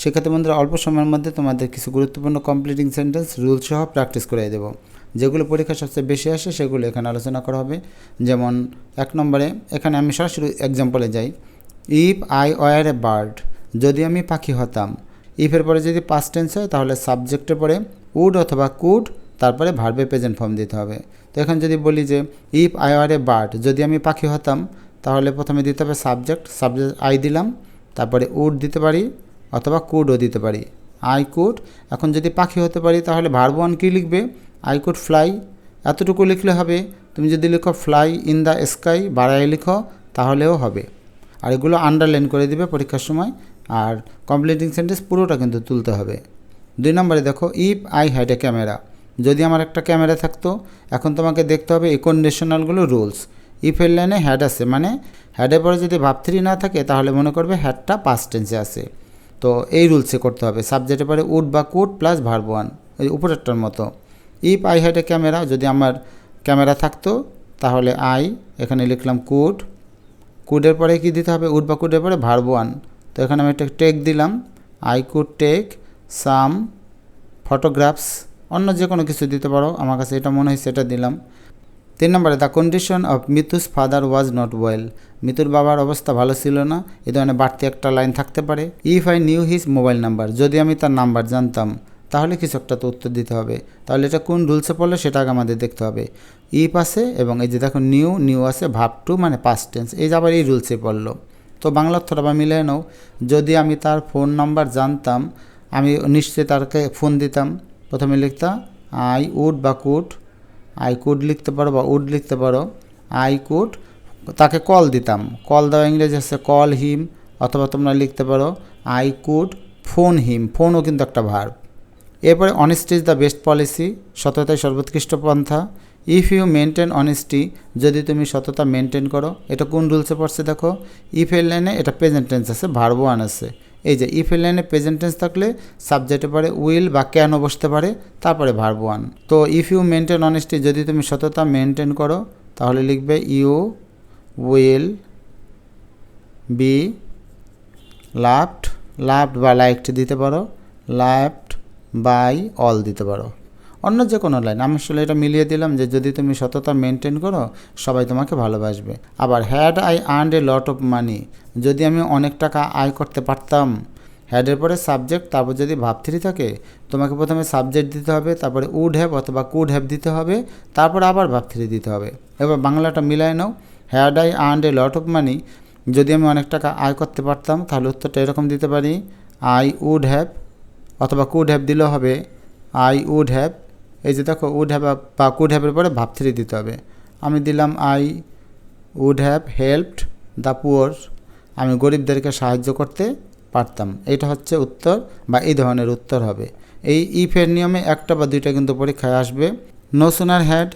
সেক্ষেত্রে বন্ধুরা, অল্প সময়ের মধ্যে তোমাদের কিছু গুরুত্বপূর্ণ কমপ্লিটিং সেন্টেন্স রুল সহ প্র্যাকটিস করে দেবো। যেগুলো পরীক্ষা সবচেয়ে বেশি আসে, সেগুলো এখানে আলোচনা করা হবে। যেমন, এক নম্বরে, এখানে আমি সরাসরি এক্সাম্পলে যাই। If I were a bird যদি আমি পাখি হতাম ইফের পরে যদি পাস্ট টেন্স হয়, তাহলে সাবজেক্টের পরে উড অথবা কুড তারপরে ভার্বে প্রেজেন্ট ফর্ম দিতে হবে। তো এখন যদি বলি যে if I are a bird যদি আমি পাখি হতাম, তাহলে প্রথমে দিতে হবে সাবজেক্ট সাবজেক্ট আই দিলাম, তারপরে উড দিতে পারি অথবা কুডও দিতে পারি। আই কুড এখন যদি পাখি হতে পারি, তাহলে ভার্ব ওয়ান কী লিখবে? আই কুড ফ্লাই এতটুকু লিখলে হবে। তুমি যদি লিখো ফ্লাই ইন দ্য স্কাই বাড়াই লিখো, তাহলেও হবে। আর এগুলো আন্ডারলাইন করে দিবে পরীক্ষার সময়। আর কমপ্লিটিং সেন্টেন্স পুরোটা কিন্তু তুলতে হবে। দুই নম্বরে দেখো if I had a camera যদি আমার একটা ক্যামেরা থাকতো, এখন তোমাকে দেখতে হবে এই রুলস ইফের লাইনে হ্যাড আছে মানে হ্যাডের পরে যদি ভাব থ্রি না থাকে, তাহলে মনে করবে হ্যাডটা পাস্ট টেন্সে আছে। তো এই রুলসে করতে হবে। সাবজেক্টের পরে উড বা কুড প্লাস ভার্ব ওয়ান এই উপরেরটার মতো। If I had a camera যদি আমার ক্যামেরা থাকতো, তাহলে আই এখানে লিখলাম কুড কুডের পরে কি দিতে হবে? উড বা কুডের পরে ভার্ব ওয়ান তো এখানে আমি একটা টেক দিলাম। I could take some photographs অন্য যে কোনো কিছু দিতে পারো। আমার কাছে এটা মনে হয় সেটা দিলাম। তিন নম্বরে the condition of Mitu's father was not well মিতুর বাবার অবস্থা ভালো ছিল না, এ ধরনের বাড়তি একটা লাইন থাকতে পারে। If I knew his mobile number যদি আমি তার নাম্বার জানতাম, তাহলে কিছু একটা তো উত্তর দিতে হবে। তাহলে এটা কোন রুলসে পড়লে সেটা আগে আমাদের দেখতে হবে। ইফ আছে এবং এই যে দেখো নিউ নিউ আছে ভাব টু মানে পাস্ট টেন্স এই যে আবার এই রুলসে পড়ল। তো বাংলা অর্থটা বা মিলিয়ে নাও। যদি আমি তার ফোন নাম্বার জানতাম, আমি নিশ্চয়ই তারকে ফোন দিতাম। প্রথমে লিখতাম আই উড বা কুড আই কুড লিখতে পারো বা উড লিখতে পারো। আই কুড তাকে কল দিতাম। কল দেওয়া ইংরেজি আছে কল হিম অথবা তোমরা লিখতে পারো আই কুড ফোন হিম ফোনও কিন্তু একটা ভার্ব এরপরে honesty is the best policy সততাই সর্বোৎকৃষ্ট পন্থা। ইফ ইউ মেনটেন অনেস্টি যদি তুমি সততা মেনটেন করো, এটা কোন রুলসে পড়ছে দেখো? ইফ এর লাইনে এটা প্রেজেন্ট টেন্স আছে ভার্ব ওয়ান আছে। এই যে ইফ এর লাইনে প্রেজেন্ট টেন্স থাকলে সাবজেক্টে পারে উইল বা ক্যান বসতে পারে, তারপরে ভার্ব ওয়ান তো ইফ ইউ মেনটেন অনেস্টি যদি তুমি সততা মেনটেন করো, তাহলে লিখবে you will be loved loved বা লাইকড দিতে পারো লাভড বাই অল দিতে পারো। অন্য যে কোনো লাইন। আমি আসলে এটা মিলিয়ে দিলাম যে যদি তুমি সততা মেনটেন করো, সবাই তোমাকে ভালোবাসবে। আবার had I earned a lot of money যদি আমি অনেক টাকা আয় করতে পারতাম হ্যাডের পরে সাবজেক্ট তারপর যদি ভাব থ্রি থাকে, তোমাকে প্রথমে সাবজেক্ট দিতে হবে, তারপরে উড হ্যাভ অথবা কুড হ্যাভ দিতে হবে, তারপর আবার ভাব থ্রি দিতে হবে। এবার বাংলাটা মিলায় নাও। Had I earned a lot of money যদি আমি অনেক টাকা আয় করতে পারতাম, তাহলে উত্তরটা এরকম দিতে পারি। আই উড হ্যাভ অথবা কুড হ্যাভ দিলেও হবে। আই উড হ্যাভ এই যে দেখো উড হ্যাভ বা কুড হ্যাভের পরে ভাব থ্রি দিতে হবে। আমি দিলাম I would have helped the poor আমি গরিবদেরকে সাহায্য করতে পারতাম। এটা হচ্ছে উত্তর বা এই ধরনের উত্তর হবে। এই ইফের নিয়মে একটা বা দুইটা কিন্তু পরীক্ষায় আসবে। No sooner had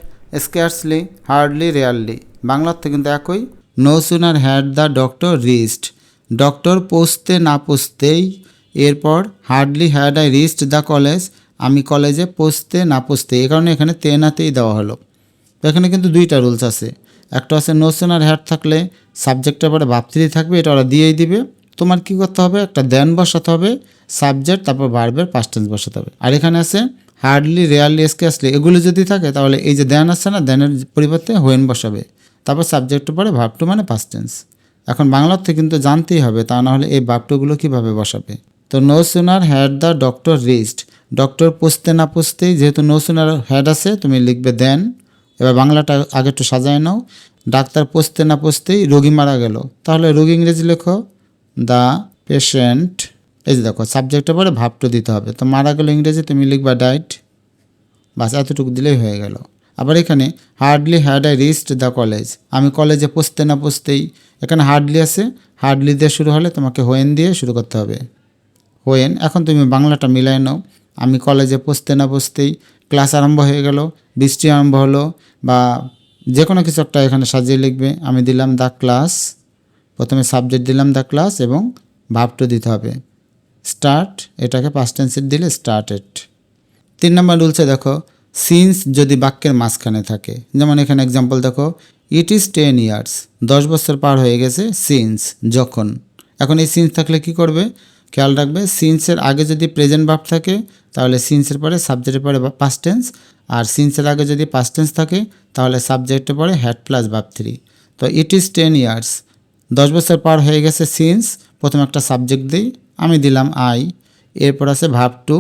scarcely hardly rarely বাংলার থেকে কিন্তু একই। No sooner had the doctor reached doctor পৌঁছতে না পৌঁছতেই এরপর hardly had I reached the college আমি কলেজে পৌঁছতে না পৌঁছতে এই কারণে এখানে তে নাতেই দেওয়া হলো। তো এখানে কিন্তু দুইটা রুলস আছে। একটা আছে নো আর হ্যাড থাকলে সাবজেক্টের পরে ভাবতেই থাকবে, এটা ওরা দিয়েই দিবে। তোমার কি করতে হবে? একটা দেন বসাতে হবে সাবজেক্ট তারপর ভার্বের পাস্ট টেন্স বসাতে হবে। আর এখানে আছে হার্ডলি রেয়ারলি এসকে আসলে এগুলো যদি থাকে, তাহলে এই যে দেন আসছে না দেনের পরিবর্তে হোয়েন বসাবে। তারপর সাবজেক্টের পরে ভাব টু মানে পাস্ট টেন্স এখন বাংলাতে কিন্তু জানতেই হবে, তা না হলে এই ভাবটুগুলো কীভাবে বসাবে? তো no sooner had the doctor reached doctor পুষতে না পুষতেই যেহেতু নো সুনার হ্যাড আছে, তুমি লিখবে দেন এবার বাংলাটা আগে একটু সাজায় নাও। ডাক্তার পুষতে না পুষতেই রোগী মারা গেল। তাহলে রোগী ইংরেজি লেখো। দ্য পেশেন্ট এই যে দেখো সাবজেক্টের পরে ভাবটু দিতে হবে। তো মারা গেল ইংরেজি, তুমি লিখবা ডাইট বাস এতটুকু দিলেই হয়ে গেল। আবার এখানে hardly had I reached the college আমি কলেজে পৌঁছতে না পৌঁছতেই, এখানে হার্ডলি আছে হার্ডলি দিয়ে শুরু হলে তোমাকে হোয়েন দিয়ে শুরু করতে হবে। হোয়েন এখন তুমি বাংলাটা মিলাই নাও। আমি কলেজে পৌঁছতে না পৌঁছতেই ক্লাস আরম্ভ হয়ে গেল, বৃষ্টি আরম্ভ হলো, বা যে কোনো কিছু একটা এখানে সাজিয়ে লিখবে। আমি দিলাম দ্য ক্লাস প্রথমে সাবজেক্ট দিলাম দ্য ক্লাস এবং ভাবটু দিতে হবে। স্টার্ট এটাকে পাস্ট টেন্সের দিলে স্টার্টেড তিন নম্বর রুলসে দেখো সিন্স যদি বাক্যের মাঝখানে থাকে, যেমন এখানে এক্সাম্পল দেখো ইট ইজ টেন ইয়ার্স দশ বছর পার হয়ে গেছে সিন্স যখন। এখন এই সিন্স থাকলে কি করবে? খেয়াল রাখবে সিন্সের আগে যদি প্রেজেন্ট ভাব থাকে, তাহলে সিন্সের পরে সাবজেক্টের পরে পাস্ট টেন্স আর সিন্সের আগে যদি পাস্ট টেন্স থাকে, তাহলে সাবজেক্টের পরে হ্যাড প্লাস ভাব থ্রি তো ইট ইজ টেন ইয়ার্স দশ বছর পার হয়ে গেছে সিন্স প্রথম একটা সাবজেক্ট দিই, আমি দিলাম আই এরপর আছে ভাব টু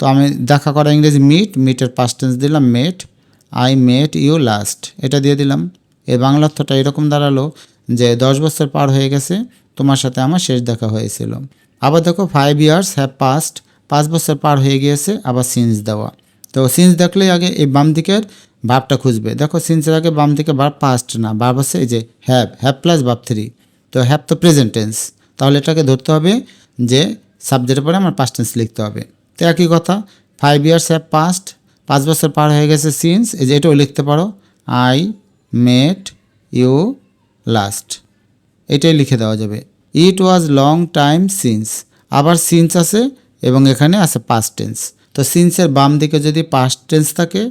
তো আমি দেখা করা ইংরেজি মিট মিটের পাস্ট টেন্স দিলাম met I met you last এটা দিয়ে দিলাম। এর বাংলা অর্থটা এরকম দাঁড়াল যে দশ বছর পার হয়ে গেছে, তোমার সাথে আমার শেষ দেখা হয়েছিল। আবার দেখো ফাইভ ইয়ার্স হ্যাভ পাস্ট পাঁচ বছর পার হয়ে গিয়েছে, আবার সিন্স দেওয়া। তো সিন্স দেখলেই আগে এই বাম দিকের ভাবটা খুঁজবে। দেখো সিন্সের আগে বাম দিকে ভাব পাস্ট না ভাব হচ্ছে এই যে have have plus verb three তো হ্যাভ তো প্রেজেন্ট টেন্স তাহলে এটাকে ধরতে হবে যে সাবজেক্টের পরে আমার পাস্ট টেন্স লিখতে হবে। তো একই কথা ফাইভ ইয়ার্স হ্যাভ পাস্ট পাঁচ বছর পার হয়ে গেছে সিন্স এই যে এটাও লিখতে পারো। আই মেট ইউ লাস্ট এটাই লিখে দেওয়া যাবে। It was long time since আবার সিন্স আছে এবং এখানে আছে পাস্ট টেন্স তো সিন্সের বাম দিকে যদি পাস্ট টেন্স থাকে,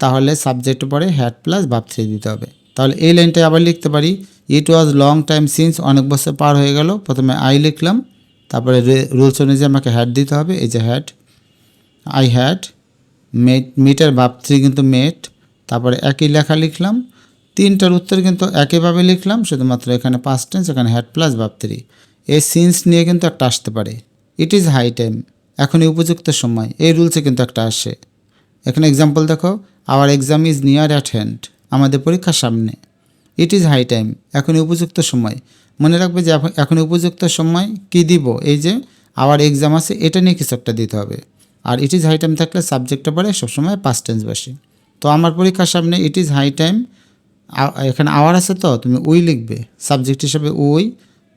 তাহলে সাবজেক্ট পরে হ্যাড প্লাস ভাব থ্রি দিতে হবে। তাহলে এই লাইনটাই আবার লিখতে পারি। It was long time since অনেক বছর পার হয়ে গেল। প্রথমে আই লিখলাম, তারপরে রুলস অনুযায়ী আমাকে হ্যাড দিতে হবে। এই যে হ্যাড আই হ্যাড মেট মিটার ভাব থ্রি কিন্তু মেট তারপরে একই লেখা লিখলাম। তিনটার উত্তর কিন্তু একইভাবে লিখলাম, শুধুমাত্র এখানে পাস্ট টেন্স এখানে হ্যাড প্লাস ভাব থ্রি এই সিন্স নিয়ে কিন্তু একটা আসতে পারে। ইট ইজ হাই টাইম এখনই উপযুক্ত সময়। এই রুলসে কিন্তু একটা আসে। এখানে এক্সাম্পল দেখো। Our exam is near at hand আমাদের পরীক্ষার সামনে। ইট ইজ হাই টাইম এখন উপযুক্ত সময়। মনে রাখবে যে এখন- উপযুক্ত সময় কি দিব? এই যে আওয়ার এক্সাম আছে, এটা নিয়ে কিছু একটা দিতে হবে। আর ইট ইজ হাই টাইম থাকলে সাবজেক্টটা পড়ে সবসময় পাস্ট টেন্স বসে। তো আমার পরীক্ষার সামনে ইট ইজ হাই টাইম এখানে আওয়ার আছে তো, তুমি উই লিখবে। সাবজেক্ট হিসেবে উই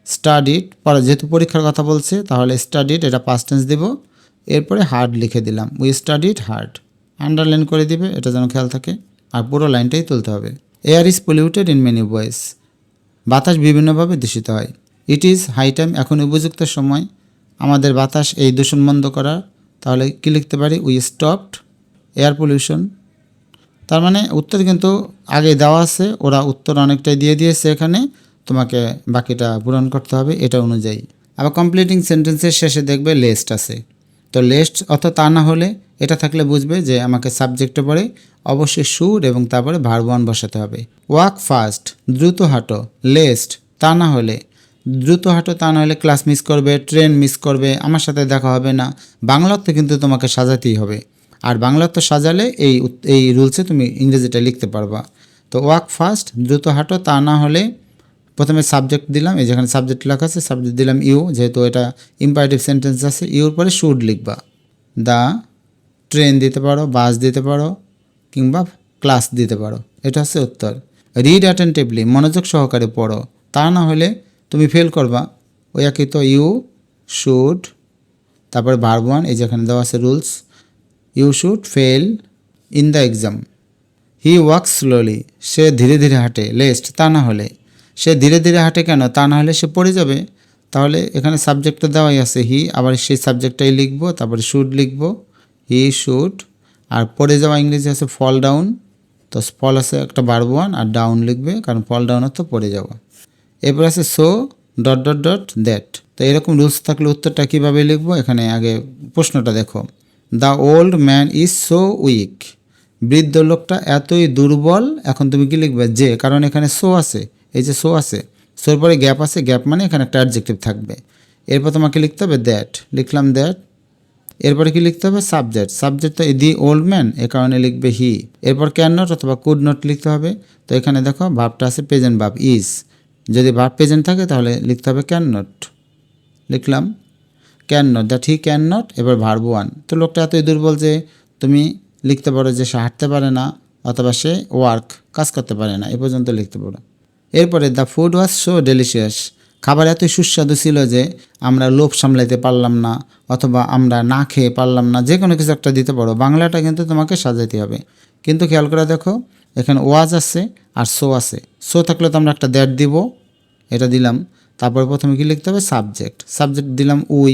স্টাডিড পরে যেহেতু পরীক্ষার কথা বলছে, তাহলে স্টাডিড এটা পাস্ট টেন্স দেব। এরপরে হার্ড লিখে দিলাম। উই স্টাডিড হার্ড আন্ডারলাইন করে দিবে, এটা যেন খেয়াল থাকে। আর পুরো লাইনটাই তুলতে হবে। Air is polluted in many ways বাতাস বিভিন্নভাবে দূষিত হয়। ইট ইজ হাই টাইম এখন উপযুক্ত সময়। আমাদের বাতাস এই দূষণ বন্ধ করার তাহলে কী লিখতে পারি? উই স্টপড এয়ার পলিউশন তার মানে উত্তর কিন্তু আগে দেওয়া আছে, ওরা উত্তর অনেকটাই দিয়ে দিয়েছে এখানে, তোমাকে বাকিটা পূরণ করতে হবে এটা অনুযায়ী। আবার কমপ্লিটিং সেন্টেন্সের শেষে দেখবে লেস্ট আছে। তো লেস্ট অত তা না হলে এটা থাকলে বুঝবে যে আমাকে সাবজেক্টে পড়ে অবশ্যই সুর এবং তারপরে ভার্বান বসাতে হবে। ওয়াক ফাস্ট দ্রুত হাঁটো লেস্ট তা না হলে। দ্রুত হাঁটো, তা না হলে ক্লাস মিস করবে ট্রেন মিস করবে, আমার সাথে দেখা হবে না। বাংলাতে কিন্তু তোমাকে সাজাতেই হবে। আর বাংলা তো সাজালে এই এই রুলসে তুমি ইংরেজিটা লিখতে পারবা। তো ওয়াক ফাস্ট, দ্রুত হাঁটো, তা না হলে প্রথমে সাবজেক্ট দিলাম, এই যেখানে সাবজেক্ট লেখা আছে, সাবজেক্ট দিলাম ইউ, যেহেতু এটা ইম্পারেটিভ সেন্টেন্স আছে, ইউর পরে শুড লিখবা। দা, ট্রেন দিতে পারো, বাস দিতে পারো, কিংবা ক্লাস দিতে পারো, এটা হচ্ছে উত্তর। রিড অ্যাটেন্টিভলি, মনোযোগ সহকারে পড়ো, তা না হলে তুমি ফেল করবা। ওই একই তো ইউ শুড, তারপরে ভার্ব ওয়ান, এই যেখানে দেওয়া আছে rules. You should fail in the exam he walks slowly সে ধীরে ধীরে হাঁটে। লেস্ট তা না হলে। সে ধীরে ধীরে হাঁটে কেন? তা না হলে সে পড়ে যাবে। তাহলে এখানে সাবজেক্টটা দেওয়াই আছে। হি আবার সেই সাবজেক্টটাই লিখব, তারপরে শুড লিখব। হি শুড আর পড়ে যাওয়া ইংরেজি আছে ফল ডাউন তো ফল আছে একটা বারবো ওয়ান আর ডাউন লিখবে, কারণ ফল ডাউন তো পড়ে যাওয়া। এরপর আছে so dot dot dot that তো এরকম রুলস থাকলে উত্তরটা কীভাবে লিখব? এখানে আগে প্রশ্নটা দেখো। The old man is so weak বৃদ্ধ লোকটা এতই দুর্বল, এখন তুমি কি লিখবে? যে, কারণ এখানে সো আছে। এই যে সো আছে সোর পরে গ্যাপ আছে গ্যাপ মানে এখানে একটা অ্যাডজেক্টিভ থাকবে। এরপর তোমাকে লিখতে হবে দ্যাট লিখলাম দ্যাট এরপরে কি লিখতে হবে? সাবজেক্ট সাবজেক্ট তো দি ওল্ড ম্যান এ কারণে লিখবে হি এরপর ক্যান নট অথবা কুড নট লিখতে হবে। তো এখানে দেখো, ভাবটা আছে প্রেজেন্ট ভাব ইজ যদি ভাব প্রেজেন্ট থাকে তাহলে লিখতে হবে ক্যান নট লিখলাম। Can not that he can not এবার ভার্ব ওয়ান তো লোকটা এতই দুর্বল যে তুমি লিখতে পারো যে সে হাঁটতে পারে না, অথবা সে ওয়ার্ক কাজ করতে পারে না, এ পর্যন্ত লিখতে পারো। এরপরে the food was so delicious খাবার এতই সুস্বাদু ছিল যে আমরা লোভ সামলাইতে পারলাম না, অথবা আমরা না খেয়ে পারলাম না, যে কোনো কিছু একটা দিতে পারো, বাংলাটা কিন্তু তোমাকে সাজাইতে হবে। কিন্তু খেয়াল করে দেখো, এখানে ওয়াজ আছে আর সো আছে। সো থাকলে তো আমরা একটা দ্যাট দিব, এটা দিলাম, তারপরে প্রথমে কি লিখতে হবে? সাবজেক্ট সাবজেক্ট দিলাম উই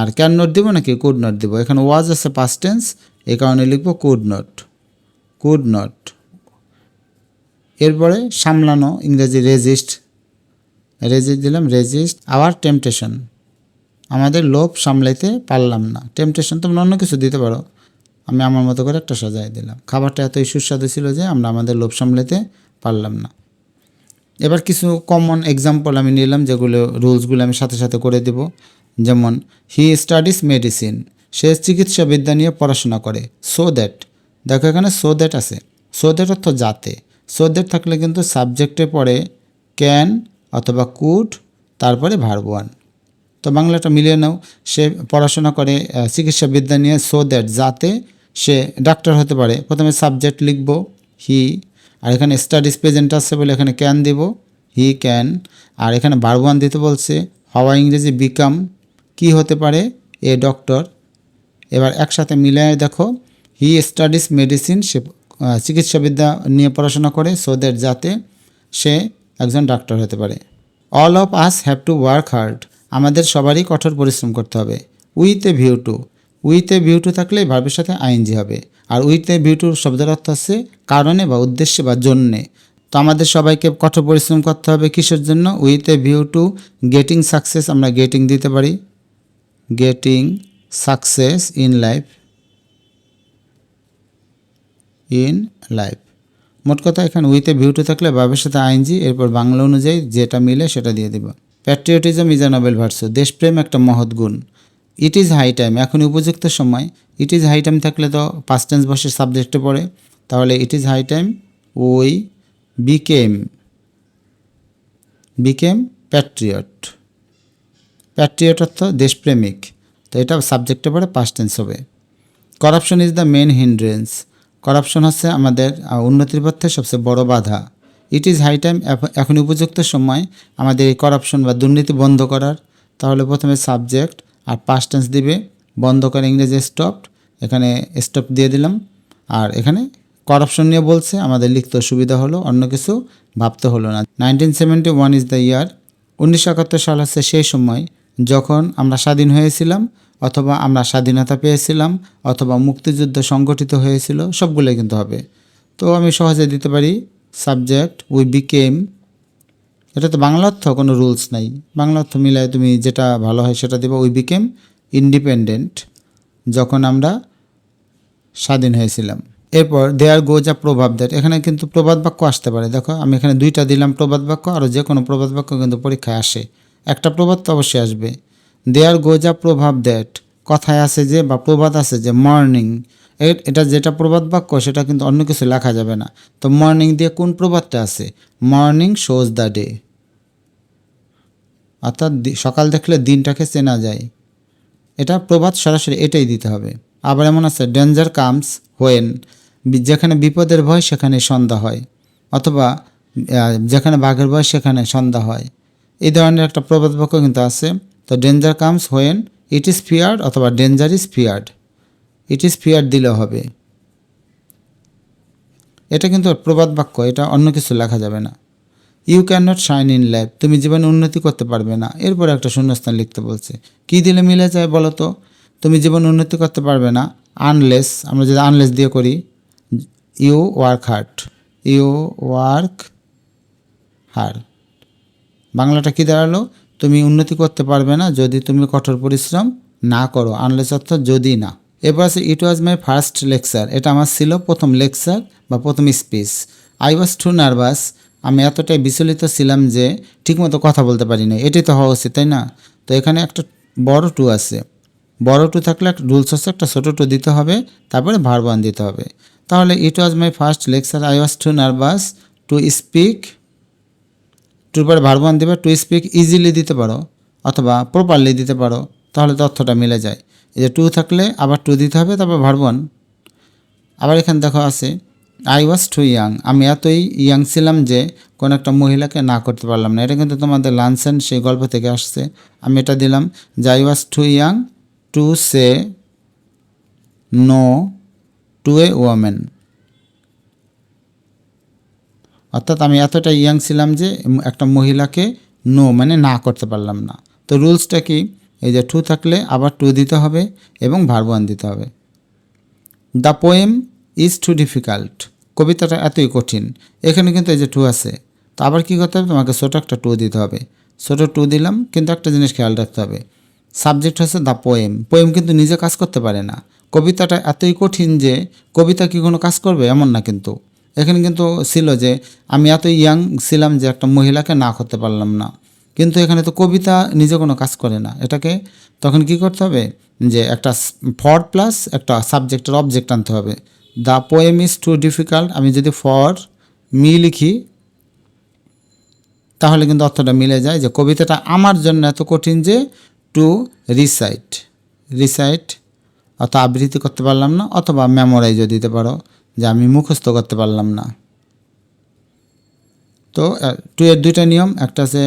আর ক্যান নোট দিব নাকি? কুড নট দিব। এখানে ওয়াজ আছে পাস্ট টেন্স এই কারণে লিখব কুড নট কুড নট এরপরে সামলানো, ইংরেজি রেজিস্ট রেজিস্ট দিলাম রেজিস্ট আওয়ার টেম্পটেশন আমাদের লোভ সামলাইতে পারলাম না। টেম্পটেশন তোমরা অন্য কিছু দিতে পারো। আমি আমার মতো করে একটা সাজাই দিলাম। খাবারটা এতই সুস্বাদু ছিল যে আমরা আমাদের লোভ সামলাইতে পারলাম না। এবার কিছু কমন এক্সাম্পল আমি নিলাম, যেগুলো রুলসগুলো আমি সাথে সাথে করে দেব। যেমন হি স্টাডিজ মেডিসিন সে চিকিৎসা বিদ্যা নিয়ে পড়াশোনা করে। সো দ্যাট দেখো এখানে সো দ্যাট আছে। সো দ্যাট অর্থ যাতে। সো দ্যাট থাকলে কিন্তু সাবজেক্টে পড়ে ক্যান অথবা কুড তারপরে ভার্ব ওয়ান তো বাংলাটা মিলিয়ে নাও। সে পড়াশোনা করে আহ, চিকিৎসা বিদ্যা নিয়ে সো দ্যাট যাতে সে ডাক্তার হতে পারে। প্রথমে সাবজেক্ট লিখব হি আর এখানে স্টাডিজ প্রেজেন্ট আসছে বলে এখানে ক্যান দিব হি ক্যান আর এখানে বারবান দিতে বলছে। হাওয়া ইংরেজি বিকাম কি হতে পারে? A doctor. এবার একসাথে মিলিয়ে দেখো, হি স্টাডিজ মেডিসিন, সে চিকিৎসাবিদ্যা নিয়ে পড়াশোনা করে, সো দ্যাট যাতে সে একজন ডাক্তার হতে পারে। All of us have to work hard. আমাদের সবারই কঠোর পরিশ্রম করতে হবে। With a view to. With a view to থাকলে ভার্বের সাথে আইনজি হবে। আর উইথ এ ভিউ টুর শব্দের অর্থ আছে কারণে বা উদ্দেশ্যে বা জন্যে। তো আমাদের সবাইকে কঠোর পরিশ্রম করতে হবে কিসের জন্য? With a view to, getting success আমরা গেটিং দিতে পারি। Getting success in life in life মোট কথা এখানে উইথে ভিউটু থাকলে ভাবের সাথে আইনজি এরপর বাংলা অনুযায়ী যেটা মিলে সেটা দিয়ে দিব। Patriotism is a noble virtue দেশপ্রেম একটা মহৎ গুণ। ইট ইজ হাই টাইম এখন উপযুক্ত সময়। ইট ইজ হাই টাইম থাকলে তো পাস্ট টেন্স বসের সাবজেক্টে পড়ে। তাহলে ইট ইজ হাই টাইম ওই বিকেম বিকেম প্যাট্রিয়ট প্যাট্রিয়ট অর্থ দেশপ্রেমিক। তো এটা সাবজেক্টে পড়ে পাস্ট টেন্স হবে। Corruption is the main hindrance corruption হচ্ছে আমাদের উন্নতির পথে সবচেয়ে বড় বাধা। ইট ইজ হাই টাইম এখন উপযুক্ত সময় আমাদের এই করাপশন বা দুর্নীতি বন্ধ করার। তাহলে প্রথমে সাবজেক্ট আর পাস্ট টেন্স দিবে। বন্ধ করে ইংরেজি স্টপড এখানে স্টপ দিয়ে দিলাম। আর এখানে করাপশন নিয়ে বলছে, আমাদের লিখতে সুবিধা হলো, অন্য কিছু ভাবতে হলো না। Nineteen seventy one is the year উনিশশো একাত্তর সাল হচ্ছে সেই সময়। যখন আমরা স্বাধীন হয়েছিলাম, অথবা আমরা স্বাধীনতা পেয়েছিলাম, অথবা মুক্তিযুদ্ধ সংগঠিত হয়েছিল সবগুলোই কিন্তু হবে। তো আমি সহজে দিতে পারি সাবজেক্ট উই বিকেম এটা তো বাংলা অর্থ, কোনো রুলস নাই। বাংলা অর্থ মিলায় তুমি যেটা ভালো হয় সেটা দেবো উই বিকেম ইন্ডিপেন্ডেন্ট যখন আমরা স্বাধীন হয়েছিলাম। এরপর দেয়ার গোজ আ প্রভাব দ্যাট এখানে কিন্তু প্রবাদ বাক্য আসতে পারে। দেখো, আমি এখানে দুইটা দিলাম প্রবাদ বাক্য আরও যে কোনো প্রবাদ বাক্য কিন্তু পরীক্ষায় আসে। একটা প্রবাদ তো অবশ্যই আসবে। দেয়ার গোজ প্রভাব দ্যাট কথায় আছে যে, বা প্রবাদ আছে যে, মর্নিং এটা যেটা প্রবাদ বাক্য, সেটা কিন্তু অন্য কিছু লেখা যাবে না। তো মর্নিং দিয়ে কোন প্রবাদটা আছে? মর্নিং শোজ দ্য ডে অর্থাৎ সকাল দেখলে দিনটাকে চেনা যায়। এটা প্রবাদ সরাসরি এটাই দিতে হবে। আবার এমন আছে, ডেঞ্জার কামস হোয়েন যেখানে বিপদের ভয়, সেখানে সন্ধ্যা হয়। অথবা যেখানে বাঘের ভয়, সেখানে সন্ধ্যা হয়। এই ধরনের একটা প্রবাদ বাক্য কিন্তু আছে। তো danger comes when it is feared অথবা danger is feared it is feared দিলেও হবে। এটা কিন্তু প্রবাদ বাক্য, এটা অন্য কিছু লেখা যাবে না। You can not shine in life তুমি জীবনে উন্নতি করতে পারবে না। এরপর একটা শূন্যস্থান লিখতে বলছে। কী দিলে মিলে যায় বলো তো? তুমি জীবনে উন্নতি করতে পারবে না। আনলেস আমরা যদি আনলেস দিয়ে করি you work hard you work hard বাংলাটা কি দাঁড়াল? তুমি উন্নতি করতে পারবে না যদি তুমি কঠোর পরিশ্রম না করো আনলেস অর্থ যদি না। এরপর আছে ইট ওয়াজ মাই ফার্স্ট লেকচার এটা আমার ছিল প্রথম লেকচার বা প্রথম speech I was too nervous আমি এতটাই বিচলিত ছিলাম যে ঠিকমতো কথা বলতে পারি না এটাই তো হওয়া উচিত, তাই না? তো এখানে একটা বড় টু আছে। বড় টু থাকলে একটা রুলস হচ্ছে একটা ছোটো টু দিতে হবে, তারপরে ভারবান দিতে হবে। তাহলে it was my first lecture I was too nervous to speak টুর পরে ভার্বান দেবে টু স্পিক ইজিলি দিতে পারো অথবা প্রপারলি দিতে পারো, তাহলে তথ্যটা মিলে যায়। এই যে টু থাকলে আবার টু দিতে হবে, তারপর ভার্বন আবার এখানে দেখো আছে আই ওয়াজ টু ইয়াং আমি এতই ইয়াং ছিলাম যে কোনো একটা মহিলাকে না করতে পারলাম না। এটা কিন্তু তোমাদের লানসেন সেই গল্প থেকে আসছে। আমি এটা দিলাম যে I was too young to say no to a woman অর্থাৎ আমি এতটা ইয়াং ছিলাম যে একটা মহিলাকে নো মানে না করতে পারলাম না। তো রুলসটা কি? এই যে টু থাকলে আবার টু দিতে হবে এবং ভার্বান দিতে হবে। The poem is too difficult কবিতাটা এতই কঠিন। এখানে কিন্তু এই যে টু আছে। তো আবার কী করতে হবে? তোমাকে ছোটো একটা টু দিতে হবে। ছোটো টু দিলাম, কিন্তু একটা জিনিস খেয়াল রাখতে হবে। সাবজেক্ট হচ্ছে দ্য পোয়েম পোয়েম কিন্তু নিজে কাজ করতে পারে না। কবিতাটা এতই কঠিন যে কবিতা কি কোনো কাজ করবে? এমন না কিন্তু। এখানে কিন্তু ছিল যে আমি এত ইয়াং ছিলাম যে একটা মহিলাকে না করতে পারলাম না। কিন্তু এখানে তো কবিতা নিজে কোনো কাজ করে না। এটাকে তখন কি করতে হবে? যে একটা ফর প্লাস একটা সাবজেক্টের অবজেক্ট আনতে হবে। The poem is too difficult আমি যদি ফর মি লিখি, তাহলে কিন্তু অর্থটা মিলে যায় যে কবিতাটা আমার জন্য এত কঠিন যে টু রিসাইট রিসাইট অত আবৃত্তি করতে পারলাম না, অথবা মেমোরাইজও দিতে পারো। যে আমি মুখস্থ করতে পারলাম না। তো টু এর দুইটা নিয়ম, একটা আছে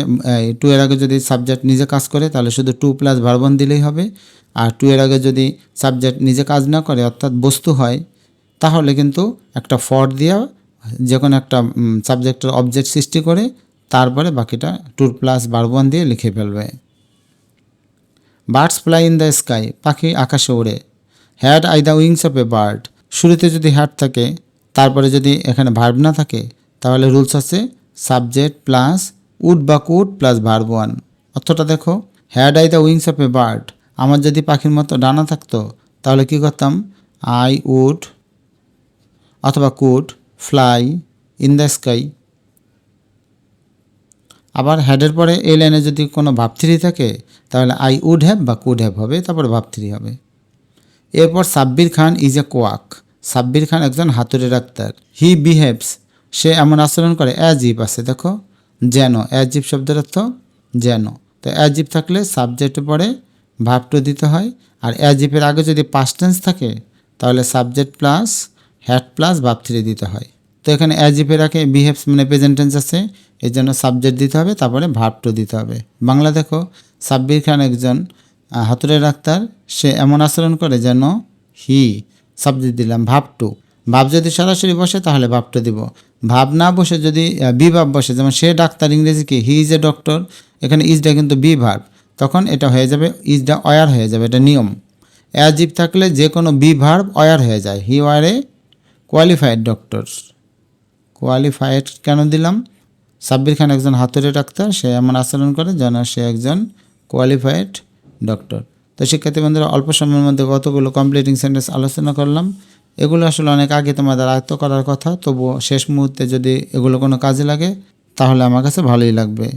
টু এর আগে যদি সাবজেক্ট নিজে কাজ করে, তাহলে শুধু টু প্লাস ভার্বন দিলেই হবে। আর টু এর আগে যদি সাবজেক্ট নিজে কাজ না করে, অর্থাৎ বস্তু হয়, তাহলে কিন্তু একটা ফর দিয়ে যে কোনো একটা সাবজেক্টের অবজেক্ট সৃষ্টি করে, তারপরে বাকিটা টু প্লাস ভার্বন দিয়ে লিখে ফেলবে। Birds fly in the sky পাখি আকাশে ওড়ে। Had I the wings of a bird শুরুতে যদি হ্যাড থাকে, তারপরে যদি এখানে ভার্ব না থাকে, তাহলে রুলস আছে সাবজেক্ট প্লাস উড বা কুড প্লাস ভার্ব ওয়ান অর্থটা দেখো had I the wings of a bird আমার যদি পাখির মতো ডানা থাকতো, তাহলে কি করতাম? আই উড অথবা could fly in the sky আবার হ্যাডের পরে এই লাইনে যদি কোনো ভাব থ্রি থাকে, তাহলে আই উড হ্যাভ বা কুড হ্যাভ হবে, তারপরে ভাব থ্রি হবে। এরপর Sabbir Khan is a quack Sabbir Khan একজন হাতুড়ে ডাক্তার। হি বিহেভস সে এমন আচরণ করে অ্যাজিব আছে, দেখো। যেন অ্যাজিব শব্দের অর্থ যেন। তো অ্যাজিব থাকলে সাবজেক্টে পরে ভাব টু দিতে হয়। আর অ্যাজিবের আগে যদি পাস্ট টেন্স থাকে, তাহলে subject plus had plus verb three দিতে হয়। তো এখানে অ্যাজিপের আগে বিহেভস মানে প্রেজেন্টেন্স আছে এই জন্য সাবজেক্ট দিতে হবে, তারপরে ভাব টু দিতে হবে। বাংলা দেখো, সাব্বির খান একজন হাতুড়ে ডাক্তার, সে এমন আচরণ করে যেন হি, সাবজেক্ট দিলাম, ভাব টু। ভাব যদি সরাসরি বসে, তাহলে ভাবটা দিব। ভাব না বসে যদি বি ভাব বসে, যেমন সে ডাক্তার ইংরেজি কি, হি ইজ এ ডক্টর, এখানে ইজটা কিন্তু বি ভাব তখন এটা হয়ে যাবে ইজটা অয়ার হয়ে যাবে, এটা নিয়ম। অ্যাজিব থাকলে যে কোনো বি ভার্ব অয়ার হয়ে যায়। He were a qualified doctor. Qualified কেন দিলাম? সাব্বির খান একজন হাতুড়ে ডাক্তার, সে এমন আচরণ করে যেন সে একজন কোয়ালিফাইড ডক্টর তো শিক্ষার্থী বন্ধুরা, অল্প সময়ের মধ্যে কতগুলো কমপ্লিটিং সেন্টেন্স আলোচনা করলাম? এগুলো আসলে অনেক আগে তোমাদের আয়ত্ত করার কথা, তবুও শেষ মুহূর্তে যদি এগুলো কোনো কাজে লাগে, তাহলে আমার কাছে ভালোই লাগবে।